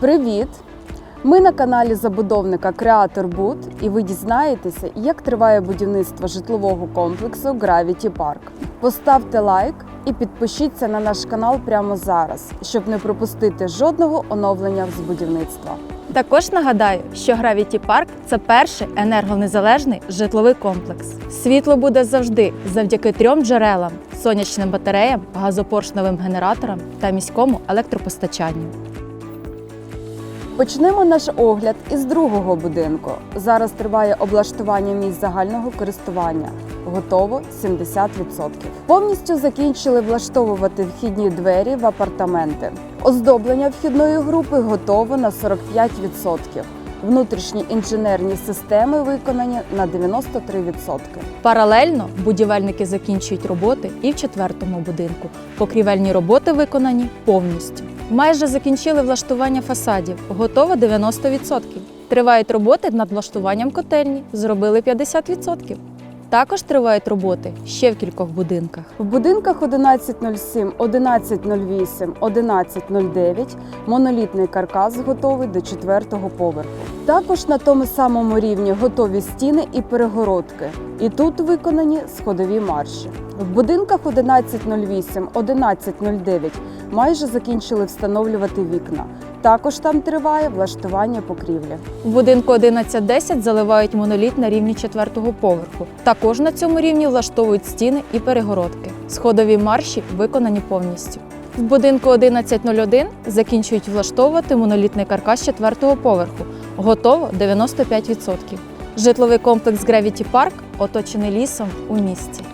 Привіт! Ми на каналі забудовника Креатор Буд і ви дізнаєтеся, як триває будівництво житлового комплексу Gravity Park. Поставте лайк і підпишіться на наш канал прямо зараз, щоб не пропустити жодного оновлення з будівництва. Також нагадаю, що Gravity Park – це перший енергонезалежний житловий комплекс. Світло буде завжди завдяки трьом джерелам: сонячним батареям, газопоршневим генераторам та міському електропостачанню. Почнемо наш огляд із другого будинку. Зараз триває облаштування місць загального користування. Готово 70%. Повністю закінчили влаштовувати вхідні двері в апартаменти. Оздоблення вхідної групи готово на 45%. Внутрішні інженерні системи виконані на 93%. Паралельно будівельники закінчують роботи і в четвертому будинку. Покрівельні роботи виконані повністю. Майже закінчили влаштування фасадів. Готово 90%. Тривають роботи над влаштуванням котельні. Зробили 50%. Також тривають роботи ще в кількох будинках. В будинках 1107, 1108, 1109 монолітний каркас готовий до четвертого поверху. Також на тому самому рівні готові стіни і перегородки. І тут виконані сходові марші. В будинках 1108, 1109 майже закінчили встановлювати вікна. Також там триває влаштування покрівлі. В будинку 1110 заливають моноліт на рівні четвертого поверху. Також на цьому рівні влаштовують стіни і перегородки. Сходові марші виконані повністю. В будинку 1101 закінчують влаштовувати монолітний каркас четвертого поверху. Готово 95%. Житловий комплекс Gravity Park оточений лісом у місті.